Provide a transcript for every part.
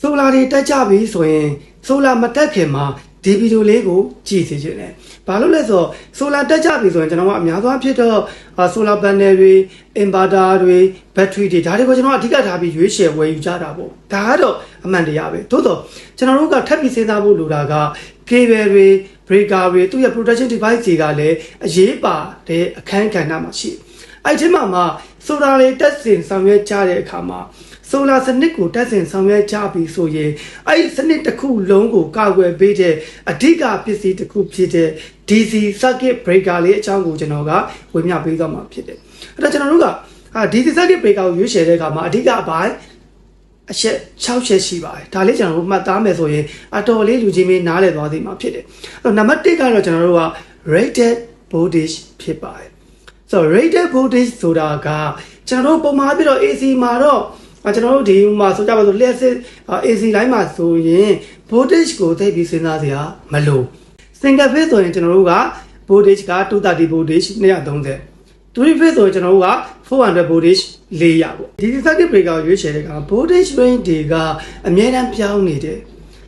ဆိုလာတွေတက်ကြပြီဆိုရင်ဆိုလာမတက်ခင်မှာဒီဗီဒီယိုလေးကိုကြည့်စီခြင်းတယ်။ဘာလို့လဲဆိုတော့ဆိုလာတက်ကြပြီဆိုရင်ကျွန်တော်ကအများဆုံးဖြစ်တော့ဆိုလာပန်နယ်တွေအင်ဗာတာတွေဘက်ထရီတွေဒါတွေကိုကျွန်တော်အဓိကထားပြီးရွေးချယ်ဝယ်ယူကြတာပေါ့။ဒါကတော့အမှန်တရားပဲ။သို့တော့ကျွန်တော်တို့ကထပ်ပြီးစဉ်းစားဖို့လိုတာက cable တွေ breaker တွေသူ့ရဲ့ protection device တွေကလည်းအရေးပါတဲ့အခန်းကဏ္ဍမှာရှိတယ်။အဲ့ဒီမှာမှဆိုလာတွေတက်စင်ဆောင်ရွက်ကြတဲ့အခါမှာ ဆိုလာစနစ်ကိုတက်ဆင်ဆောင်ရွက်ကြပြီဆိုရင်အဲ့ဒီစနစ်တစ်ခုလုံးကိုကာကွယ်ပေးတဲ့အဓိကပစ္စည်းတစ်ခုဖြစ်တဲ့ DC circuit breaker လေးအကြောင်းကိုကျွန်တော်ကဝေမျှပေးသွားမှာဖြစ်တယ်။အဲ့တော့ကျွန်တော်တို့ကအာ DC circuit breaker ကိုရွေးချယ်တဲ့အခါမှာအဓိကအပိုင်းအချက်6ချက်ရှိပါတယ်ဒါလေးကျွန်တော်တို့မှတ်သားမယ်ဆိုရင်အတော်လေးလူချင်းမင်းနားလည်သွားသိမှာဖြစ်တယ်အဲ့တော့နံပါတ်1ကတော့ကျွန်တော်တို့က rated voltage ဖြစ်ပါတယ်ဆိုတော့ rated voltage ဆိုတာကကျွန်တော်တို့ပုံမှန်ပြတော့ AC မှာတော့အဲ ကျွန်တော်တို့ဒီမှာဆိုကြပါစို့လျှက်စစ် AC လိုင်းမှာဆိုရင် voltage ကိုသိပြီးစဉ်းစားစရာမလို single phase ဆိုရင်ကျွန်တော်တို့က voltage က230 voltage 230 three phase ဆိုရင်ကျွန်တော်တို့က400 voltage 400ပေါ့ဒီ circuit breaker ကိုရွေးချယ်တဲ့အခါ voltage range တွေကအများအားပြောင်းနေတယ်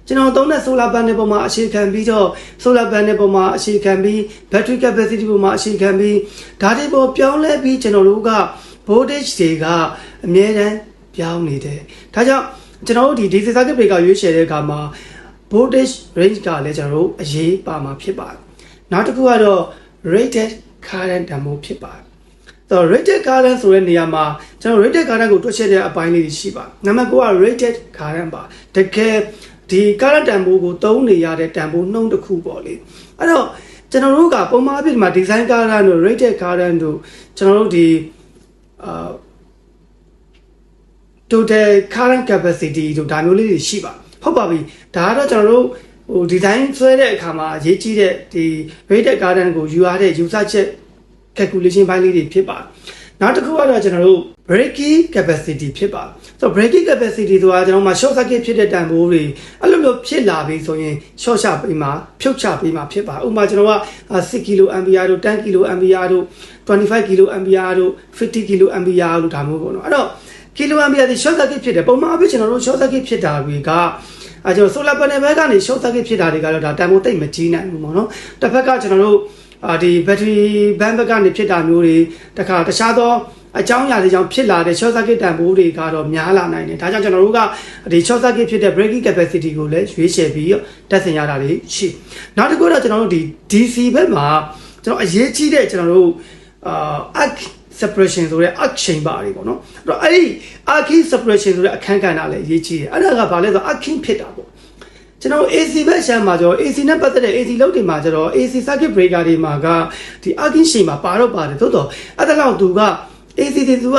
ကျွန်တော်သုံးတဲ့ solar panel ပေါ်မှာအခြေခံပြီးတော့ solar panel ပေါ်မှာအခြေခံပြီး battery capacity ပေါ်မှာအခြေခံပြီးဒါတွေပေါ်ပြောင်းလဲပြီးကျွန်တော်တို့က voltage တွေကအများအား ပြောင်းနေတယ်ဒါကြောင့်ကျွန်တော်တို့ဒီ DC circuit breaker ရွေးချယ်တဲ့အခါမှာ voltage range ကလည်းကျွန်တော်တို့အရေးပါမှာဖြစ်ပါတယ်နောက်တစ်ခုကတော့ rated current တန်ဖိုးဖြစ်ပါတယ်ဆိုတော့ rated current ဆိုတဲ့နေရာမှာကျွန်တော် rated current ကိုတွက်ချက်တဲ့အပိုင်းလေးတွေရှိပါနံပါတ်9က rated current ပါတကယ်ဒီ current တန်ဖိုးကိုသုံးနေရတဲ့တန်ဖိုးနှုန်းတစ်ခုပေါ့လေအဲ့တော့ကျွန်တော်တို့ကပုံမှန်အဖြစ်ဒီမှာ design current တို့ rated current တို့ကျွန်တော်တို့ဒီအာ total current capacity တို့ဒါမျိုးလေးတွေရှိပါဟုတ်ပါပြီဒါကတော့ကျွန်တော်တို့ဟို design ဆွဲတဲ့အခါမှာအရေးကြီးတဲ့ဒီ rated current ကိုယူရတဲ့ user check calculation ဘိုင်းလေးတွေဖြစ်ပါနောက်တစ်ခုကတော့ကျွန်တော်တို့ braking capacity ဖြစ်ပါဆိုတော့ braking capacity ဆိုတာကျွန်တော်မှာ short circuit ဖြစ်တဲ့တန်ဖိုးတွေအဲ့လိုလိုဖြစ်လာပြီဆိုရင် short ချပေးမှာဖြုတ်ချပေးမှာဖြစ်ပါဥပမာကျွန်တော်က6 kilo ampere တို့10 kilo ampere တို့25 kilo ampere တို့50 kilo ampere တို့ဒါမျိုးပေါ့နော်အဲ့တော့ ကီလိုအမ်ပီယာဒီ short circuit ဖြစ်တယ်ပုံမှန်အဖြစ်ကျွန်တော်တို့ short circuit ဖြစ်တာတွေကအဲကျွန်တော် solar panel ဘက်ကနေ short circuit ဖြစ်တာတွေကတော့ဒါတန်ဖိုးတိတ်မကြီးနိုင်ဘူးပေါ့နော်တစ်ဖက်ကကျွန်တော်တို့အာဒီ battery bank ဘက်ကနေဖြစ်တာမျိုးတွေတခါတခြားသောအကြောင်းအရာတွေကြောင့်ဖြစ်လာတဲ့ short circuit တန်ဖိုးတွေကတော့များလာနိုင်တယ်ဒါကြောင့်ကျွန်တော်တို့ကဒီ short circuit ဖြစ်တဲ့ braking capacity ကိုလည်းရွေးချယ်ပြီးတက်ဆင်ရတာတွေရှိနောက်တစ်ခုတော့ကျွန်တော်တို့ဒီ DC ဘက်မှာကျွန်တော်အရေးကြီးတဲ့ကျွန်တော်တို့အာ arc separation ဆိုတဲ့ arc chamber တွေပေါ့နော်အဲ့တော့အဲ့ဒီ arc separation ဆိုတဲ့အခန်းကဏ္ဍလည်းအရေးကြီးတယ်အဲ့ဒါကဘာလဲဆိုတော့ arcing ဖြစ်တာပေါ့ကျွန်တော် AC ဘက်ရှမ်းမှာကျတော့ AC နဲ့ပတ်သက်တဲ့ AC လောက်တွေမှာကျတော့ AC circuit breaker တွေမှာကဒီ arcing ချိန်မှာပါတော့ပါတယ်သို့တော့အဲ့ဒါလောက်သူက AC တွေသူက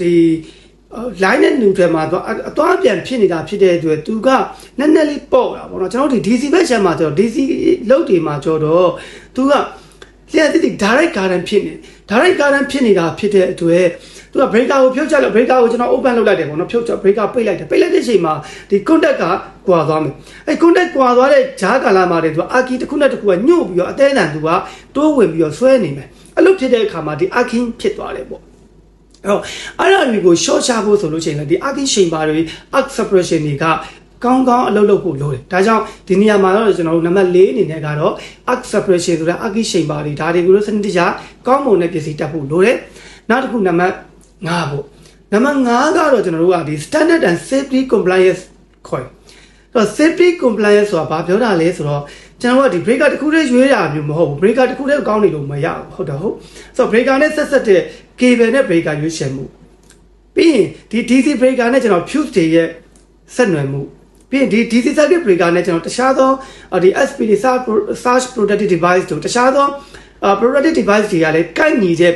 ဒီ line နဲ့ neutral မှာတော့အသွားပြန်ဖြစ်နေတာဖြစ်တဲ့အတွက်သူကနက်နက်လေးပေါ့တာပေါ့နော်ကျွန်တော်တို့ဒီ DC ဘက်ရှမ်းမှာကျတော့ DC လောက်တွေမှာကျတော့သူက လျှက်တိတိ direct current ဖြစ်နေ direct current ဖြစ်နေတာဖြစ်တဲ့အတွက်သူက breaker ကိုဖြုတ်ချလိုက် breaker ကိုကျွန်တော် open လုပ်လိုက်တယ်ပေါ့နော်ဖြုတ်ချ breaker ပိတ်လိုက်တယ်ပိတ်လိုက်တဲ့အချိန်မှာဒီ contact ကကွာသွားမယ်အဲ contact ကွာသွားတဲ့ဂျားကာလာမှာတည်းသူက arc တစ်ခုနဲ့တစ်ခုကညှို့ပြီးတော့အသေးအတန်သူကတိုးဝင်ပြီးတော့ဆွဲနေမယ်အဲ့လိုဖြစ်တဲ့အခါမှာဒီ arcing ဖြစ်သွားတယ်ပေါ့အဲ့တော့အဲ့ဒါတွေကို short ချဖို့ဆိုလို့ရှိရင်လည်းဒီ arcing chamber တွေ arc separation တွေက ကောင်းကောင်းအလုပ်လုပ်ဖို့လိုတယ်။ဒါကြောင့်ဒီနေရာမှာတော့ကျွန်တော်တို့နံပါတ်၄အနေနဲ့ကတော့ arc separation ဆိုတဲ့ arc chamber တွေဒါတွေကိုလို့စနစ်တကျကောင်းမွန်တဲ့ပစ္စည်းတက်ဖို့လိုတယ်။နောက်တစ်ခုနံပါတ်5ပေါ့။နံပါတ်5ကတော့ကျွန်တော်တို့ကဒီ standard and safety compliance ခေါ်တယ်။အဲ့တော့ safety compliance ဆိုတာဘာပြောတာလဲဆိုတော့ကျွန်တော်ကဒီ breaker တစ်ခုတည်းရွေးတာမျိုးမဟုတ်ဘူး breaker တစ်ခုတည်းကောင်းနေလို့မရဘူးဟုတ်တယ်ဟုတ်ဆိုတော့ breaker နဲ့ဆက်ဆက်တဲ့ cable နဲ့ breaker ရွေးချယ်မှုပြီးရင်ဒီ DC breaker နဲ့ကျွန်တော် fuse တွေရဲ့ဆက်နွယ်မှု ပြီးရင်ဒီ DC circuit breaker နဲ့ကျွန်တော်တခြားသောဒီ SPD surge protective device တို့တခြားသော protective device တွေကလည်းကိုက်ညီတဲ့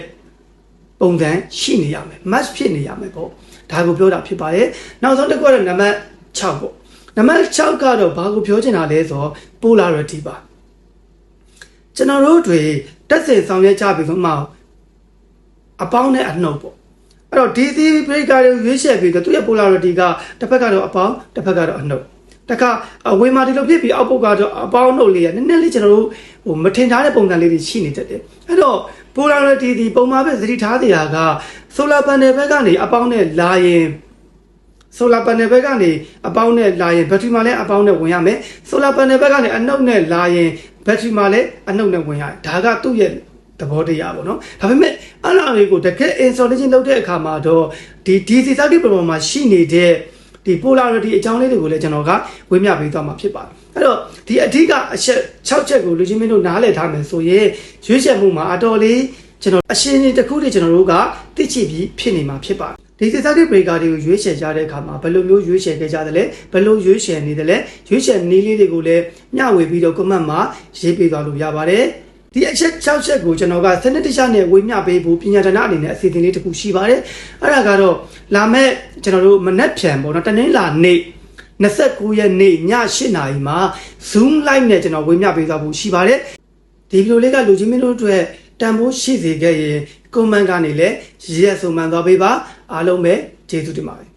ပုံစံရှိနေရမယ် match ဖြစ်နေရမယ်ပေါ့ဒါကိုပြောတာဖြစ်ပါတယ်နောက်ဆုံးတစ်ခုကတော့နံပါတ်6ပေါ့နံပါတ်6ကတော့ဘာကိုပြောချင်တာလဲဆိုတော့ polarity ပါကျွန်တော်တို့တွေတက်စင်ဆောင်ရွက်ကြပြီဆိုမှအပေါင်းနဲ့အနှုတ်ပေါ့ အဲ့တော့ DC breaker တွေရွေးချယ်ပြီးတော့သူရဲ့ polarity ကတစ်ဖက်ကတော့အပေါင်းတစ်ဖက်ကတော့အနှုတ်တခါဝေမာဒီလိုဖြစ်ပြီးအောက်ပုတ်ကတော့အပေါင်းနှုတ်လေးကနည်းနည်းလေးကျွန်တော်တို့ဟိုမထင်ထားတဲ့ပုံစံလေးတွေရှိနေတတ်တယ်အဲ့တော့ polarity ဒီပုံမှန်ပဲသတိထားတရားက solar panel ဘက်ကနေအပေါင်းနဲ့လာရင်ဆိုလာပန်နယ်ဘက်ကနေအပေါင်းနဲ့လာရင်ဘက်ထရီမှာလည်းအပေါင်းနဲ့ဝင်ရမယ်ဆိုလာပန်နယ်ဘက်ကနေအနှုတ်နဲ့လာရင်ဘက်ထရီမှာလည်းအနှုတ်နဲ့ဝင်ရတယ်ဒါကသူ့ရဲ့ သဘောတရားပေါ့နော်ဒါပေမဲ့အဲ့ဒါတွေကိုတကယ် installation လုပ်တဲ့အခါမှာတော့ဒီ DC circuit program မှာရှိနေတဲ့ဒီ polarity အကြောင်းလေးတွေကိုလည်းကျွန်တော်ကဝေမျှပေးသွားမှာဖြစ်ပါတယ်အဲ့တော့ဒီအဓိကအချက်6ချက်ကိုလူချင်းမင်းတို့နားလည်ထားမယ်ဆိုရင်ရွေးချယ်မှုမှာအတော်လေးကျွန်တော်အရှင်းကြီးတစ်ခုတည်းကျွန်တော်တို့ကသိချပြီးဖြစ်နေမှာဖြစ်ပါတယ်ဒီ circuit breaker တွေကိုရွေးချယ်ကြတဲ့အခါမှာဘယ်လိုမျိုးရွေးချယ်ခဲ့ကြသလဲဘယ်လိုရွေးချယ်နေသလဲရွေးချယ်နည်းလေးတွေကိုလည်းမျှဝေပြီးတော့ comment မှာရေးပေးသွားလို့ရပါတယ် ဒီအချက်6ချက်ကိုကျွန်တော်ကစနစ်တကျနဲ့ဝေမျှပေးဖို့ပညာဒဏအနေနဲ့အစီအစဉ်လေးတစ်ခုရှိပါတယ်အဲ့ဒါကတော့လာမဲ့ကျွန်တော်တို့မနက်ဖြန်ပေါ့နော်တနင်္လာနေ့29ရက်နေ့ည8နာရီမှာ Zoom live နဲ့ကျွန်တော်ဝေမျှပေးသွားဖို့ရှိပါတယ်ဒီဗီဒီယိုလေးကလူချင်းမင်းတို့အတွက်တန်ဖိုးရှိစေခဲ့ရင် comment ကနေလည်းရေးရဆုံးမှန်သွားပေးပါအားလုံးပဲကျေးဇူးတင်ပါတယ်